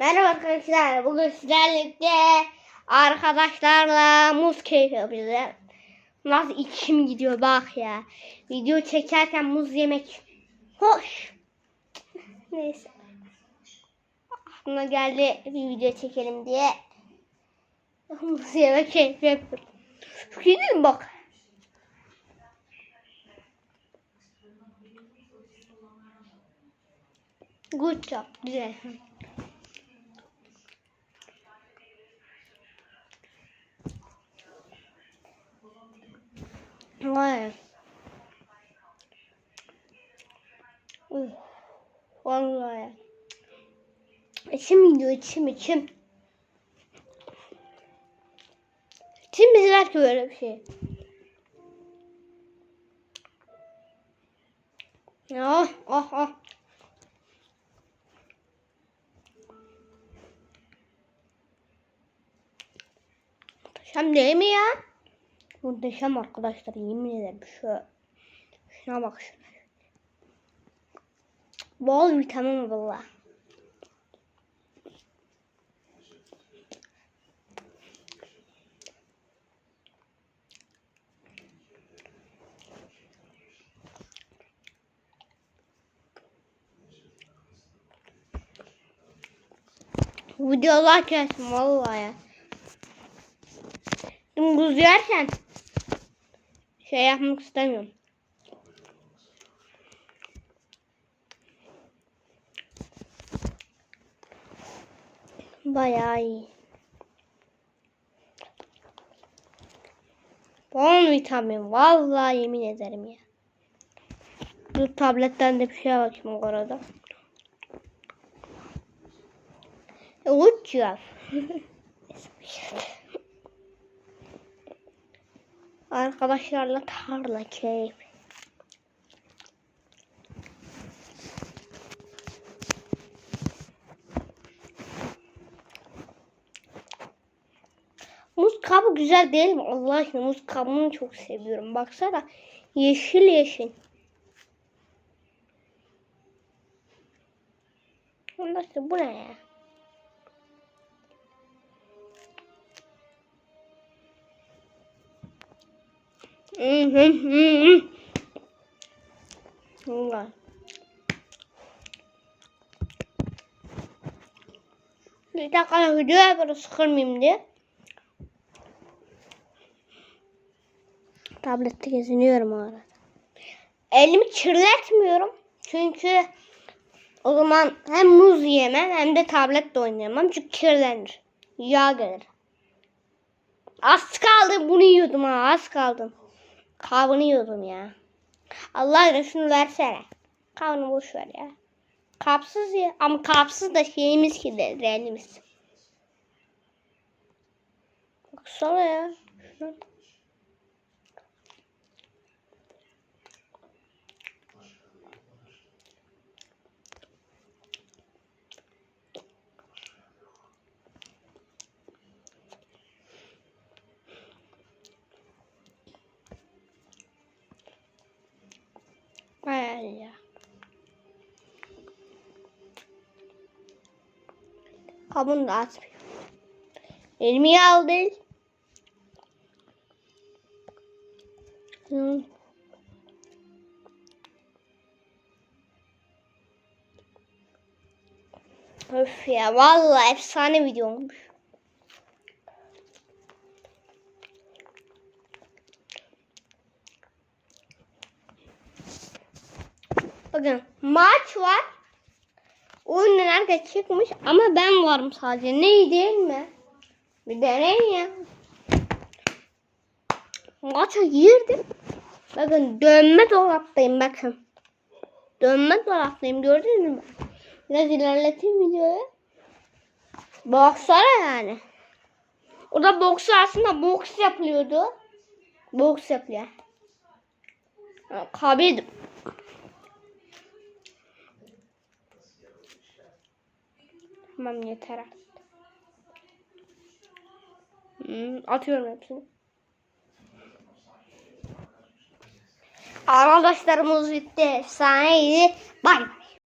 Merhaba arkadaşlar. Bugün sizlerle arkadaşlarla muz keyfi yapacağız. Nasıl içim gidiyor bak ya. Video çekerken muz yemek hoş. Neyse. Aklıma geldi bir video çekelim diye. Muz yemek keyfi yapıyorum. Değil mi bak. Good job. Güzel. Vay. Uf, Vallahi. İçim gidiyor içim içim. Kim bizler ki böyle bir şey? Ah ah ah. Muhteşem değil mi ya? Muhteşem arkadaşlar yemin ederim şu şuna bak şuna. Bol vitamin valla. Videolar gelsin vallahi. Dümdüz yerken şey yapmak istemiyorum. Bayağı iyi. Bol vitamin. Vallahi yemin ederim ya. Dur tabletten de bir şeye bakayım o arada. Uçuyor. Arkadaşlarla tarla keyif. Muz kabı güzel değil mi? Allah aşkına muz kabını çok seviyorum. Baksana yeşil yeşil. Nasıl bu ne ya? Vallahi. Bir dakika videoya böyle sıkılmayayım diye. Tablette geziniyorum o. Elimi kirletmiyorum. Çünkü o zaman hem muz yemem hem de tabletle oynayamam. Çünkü kirlenir. Yağ gelir. Az kaldı bunu yiyordum ha az kaldım. Kabını yiyordum ya. Allah şunu versene. Kabını boş ver ya. Kapsız ya. Ama kapsız da şeyimiz ki de renimiz. Baksana ya. Şuna. Kabını da atmıyor. Elimi aldı. Hı. Öf ya vallahi efsane video olmuş. Bakın maç var. Oyundan herkes çıkmış ama ben varım sadece. Ne değil mi? Bir deneyin ya. Maça girdim. Bakın dönme dolaptayım bakın. Dönme dolaptayım gördünüz mü? Biraz ilerleteyim videoyu. Boksara yani. O da boks aslında boks yapılıyordu. Boks yapıyor. Kabiydim. Tamam yeter artık. Hmm, atıyorum hepsini. Arkadaşlarımız bitti. Efsaneydi. Bye.